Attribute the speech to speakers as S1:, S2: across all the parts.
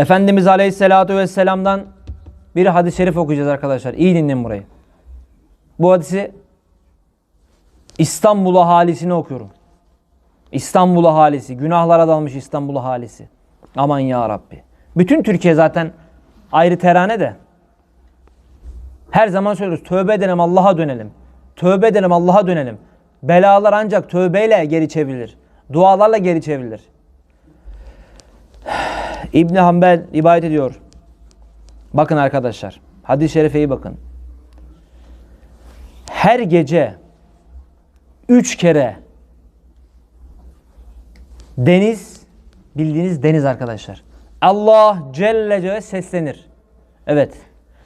S1: Efendimiz Aleyhisselatü Vesselam'dan bir hadis-i şerif okuyacağız arkadaşlar. İyi dinleyin burayı. Bu hadisi İstanbul ahalisine okuyorum. İstanbul ahalisi, günahlara dalmış İstanbul ahalisi. Aman ya Rabbi. Bütün Türkiye zaten ayrı terane de. Her zaman söylüyoruz tövbe edelim Allah'a dönelim. Tövbe edelim Allah'a dönelim. Belalar ancak tövbeyle geri çevrilir. Dualarla geri çevrilir. İbn Hanbel rivayet ediyor. Bakın arkadaşlar. Hadis-i şerife iyi bakın. Her gece üç kere deniz bildiğiniz deniz arkadaşlar. Allah Celle Celle seslenir. Evet.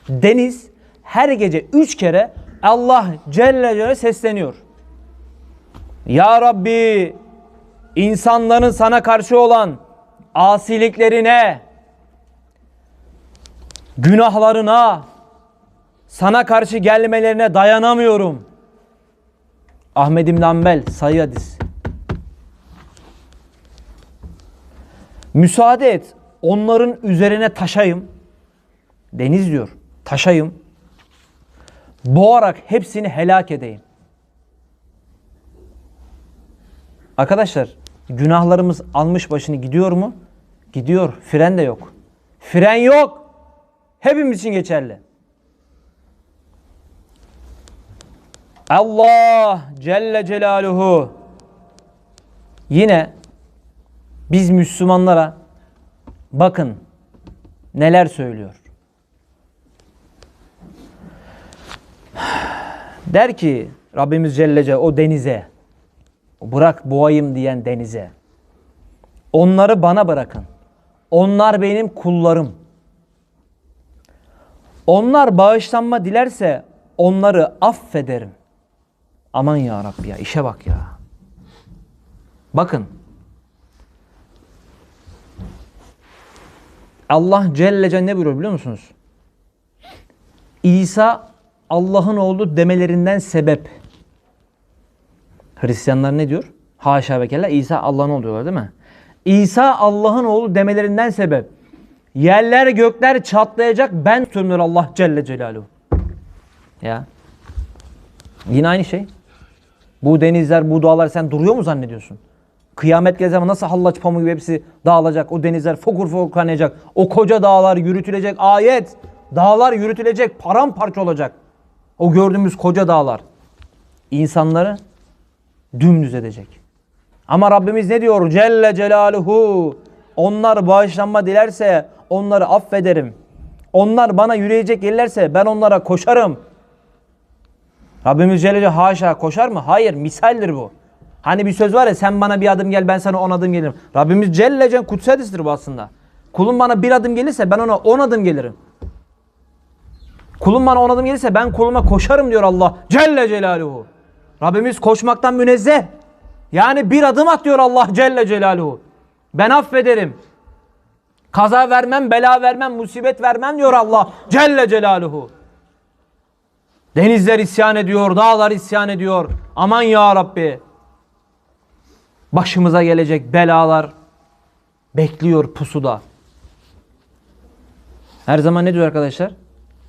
S1: Deniz her gece üç kere Allah Celle Celle sesleniyor. Ya Rabbi insanların sana karşı olan asiliklerine, günahlarına, sana karşı gelmelerine dayanamıyorum. Ahmed İbn Hanbel sayı hadis. Müsaade et onların üzerine taşayım. Deniz diyor. Taşayım. Boğarak hepsini helak edeyim. Arkadaşlar günahlarımız almış başını gidiyor mu? Gidiyor. Fren de yok. Fren yok. Hepimiz için geçerli. Allah Celle Celaluhu yine biz Müslümanlara bakın neler söylüyor. Der ki Rabbimiz Celle Celaluhu o denize bırak boğayım diyen denize. Onları bana bırakın. Onlar benim kullarım. Onlar bağışlanma dilerse onları affederim. Aman ya Rabbi ya işe bak ya. Bakın. Allah Celle Celle ne buyuruyor biliyor musunuz? İsa Allah'ın oğlu demelerinden sebep. Hristiyanlar ne diyor? Haşa ve kella İsa Allah'ın oğlu diyorlar değil mi? İsa Allah'ın oğlu demelerinden sebep. Yerler gökler çatlayacak ben tutuyorum Allah Celle Celaluhu. Ya. Yine aynı şey. Bu denizler, bu dağlar sen duruyor mu zannediyorsun? Kıyamet geldiği zaman nasıl hallaç pamuğu gibi hepsi dağılacak. O denizler fokur fokur kaynayacak. O koca dağlar yürütülecek. Ayet. Dağlar yürütülecek. Paramparça olacak. O gördüğümüz koca dağlar. İnsanları dümdüz edecek. Ama Rabbimiz ne diyor? Celle Celaluhu. Onlar bağışlanma dilerse onları affederim. Onlar bana yürüyecek gelirlerse ben onlara koşarım. Rabbimiz Celle haşa koşar mı? Hayır misaldir bu. Hani bir söz var ya sen bana bir adım gel ben sana on adım gelirim. Rabbimiz Celle Celaluhu kutsi bu aslında. Kulum bana bir adım gelirse ben ona on adım gelirim. Kulum bana on adım gelirse ben kuluma koşarım diyor Allah Celle Celaluhu. Rabbimiz koşmaktan münezzeh. Yani bir adım at diyor Allah Celle Celaluhu. Ben affederim. Kaza vermem, bela vermem, musibet vermem diyor Allah Celle Celaluhu. Denizler isyan ediyor, dağlar isyan ediyor. Aman ya Rabbi. Başımıza gelecek belalar bekliyor pusuda. Her zaman ne diyor arkadaşlar?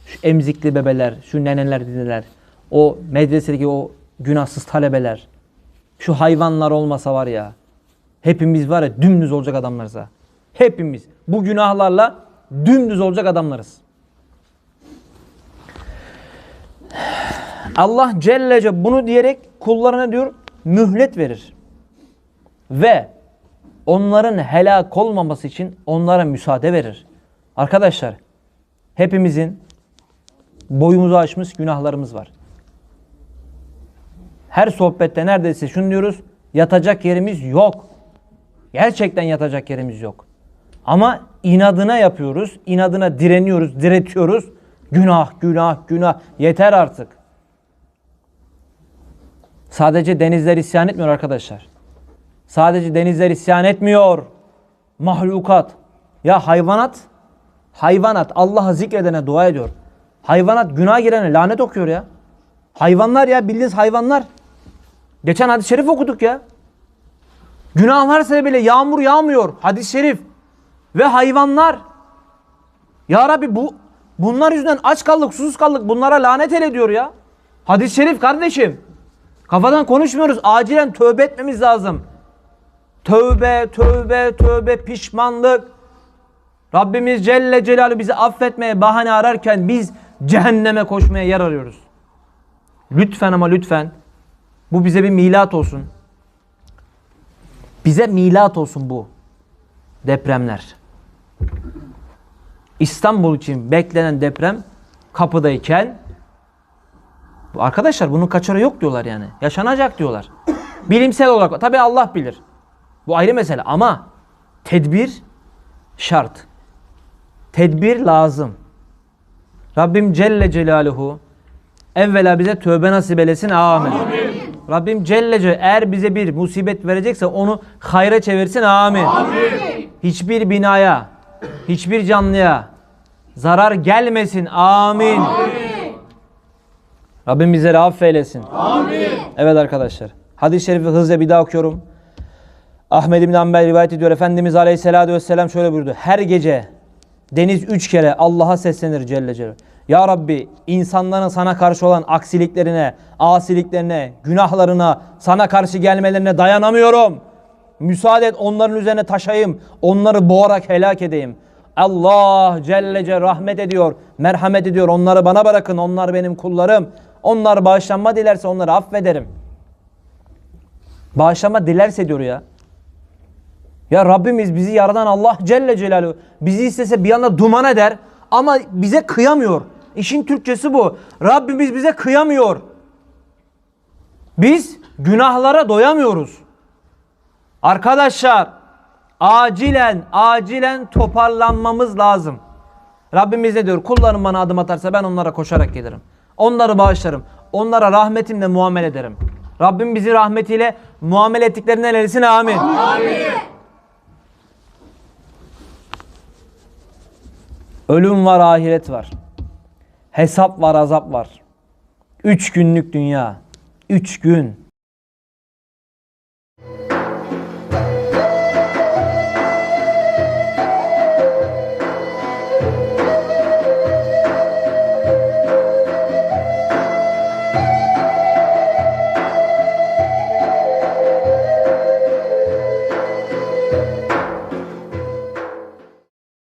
S1: Şu emzikli bebeler, şu neneler, dideler, o medresedeki o günahsız talebeler, şu hayvanlar olmasa var ya, hepimiz var ya dümdüz olacak adamlarız ha. Hepimiz bu günahlarla dümdüz olacak adamlarız. Allah Celle Celle bunu diyerek kullarına diyor mühlet verir. Ve onların helak olmaması için onlara müsaade verir. Arkadaşlar hepimizin boyumuzu aşmış günahlarımız var. Her sohbette neredeyse şunu diyoruz. Yatacak yerimiz yok. Gerçekten yatacak yerimiz yok. Ama inadına yapıyoruz. inadına direniyoruz, diretiyoruz. Günah, günah, günah. Yeter artık. Sadece denizler isyan etmiyor arkadaşlar. Sadece denizler isyan etmiyor. Mahlukat. Ya hayvanat, hayvanat Allah'ı zikredene dua ediyor. Hayvanat günah girene lanet okuyor ya. Hayvanlar ya bildiğiniz hayvanlar. Geçen hadis-i şerif okuduk ya. Günahlar sebebiyle yağmur yağmıyor. Hadis-i şerif. Ve hayvanlar. Ya Rabbi bu bunlar yüzünden aç kaldık, susuz kaldık. Bunlara lanet ele diyor ya. Hadis-i şerif kardeşim. Kafadan konuşmuyoruz. Acilen tövbe etmemiz lazım. Tövbe, tövbe, tövbe, pişmanlık. Rabbimiz Celle Celaluhu bizi affetmeye bahane ararken biz cehenneme koşmaya yer arıyoruz. Lütfen ama lütfen bu bize bir milat olsun. Bize milat olsun bu depremler. İstanbul için beklenen deprem kapıdayken arkadaşlar bunun kaçarı yok diyorlar yani. Yaşanacak diyorlar. Bilimsel olarak tabii Allah bilir. Bu ayrı mesele ama tedbir şart. Tedbir lazım. Rabbim Celle Celaluhu evvela bize tövbe nasip eylesin. Amin. Rabbim Celle Celaluhu eğer bize bir musibet verecekse onu hayra çevirsin. Amin. Hiçbir binaya, hiçbir canlıya zarar gelmesin. Amin. Rabbim bizleri affeylesin. Amin. Evet arkadaşlar. Hadis-i şerifi hızla bir daha okuyorum. Ahmed İbn Hanbel rivayet ediyor. Efendimiz Aleyhisselatü Vesselam şöyle buyurdu. Her gece deniz üç kere Allah'a seslenir Celle Celaluhu. Ya Rabbi insanların sana karşı olan aksiliklerine, asiliklerine, günahlarına, sana karşı gelmelerine dayanamıyorum. Müsaade et onların üzerine taşayım. Onları boğarak helak edeyim. Allah Celle Celle rahmet ediyor, merhamet ediyor. Onları bana bırakın. Onlar benim kullarım. Onlar bağışlanma dilerse onları affederim. Bağışlanma dilerse diyor ya. Ya Rabbimiz bizi yaradan Allah Celle Celaluhu bizi istese bir anda duman eder ama bize kıyamıyor. İşin Türkçesi bu. Rabbimiz bize kıyamıyor. Biz günahlara doyamıyoruz. Arkadaşlar acilen acilen toparlanmamız lazım. Rabbimiz ne diyor? Kullarım bana adım atarsa ben onlara koşarak gelirim. Onları bağışlarım. Onlara rahmetimle muamele ederim. Rabbim bizi rahmetiyle muamele ettiklerinden eylesin. Amin. Ölüm var, ahiret var. Hesap var, azap var. Üç günlük dünya. Üç gün.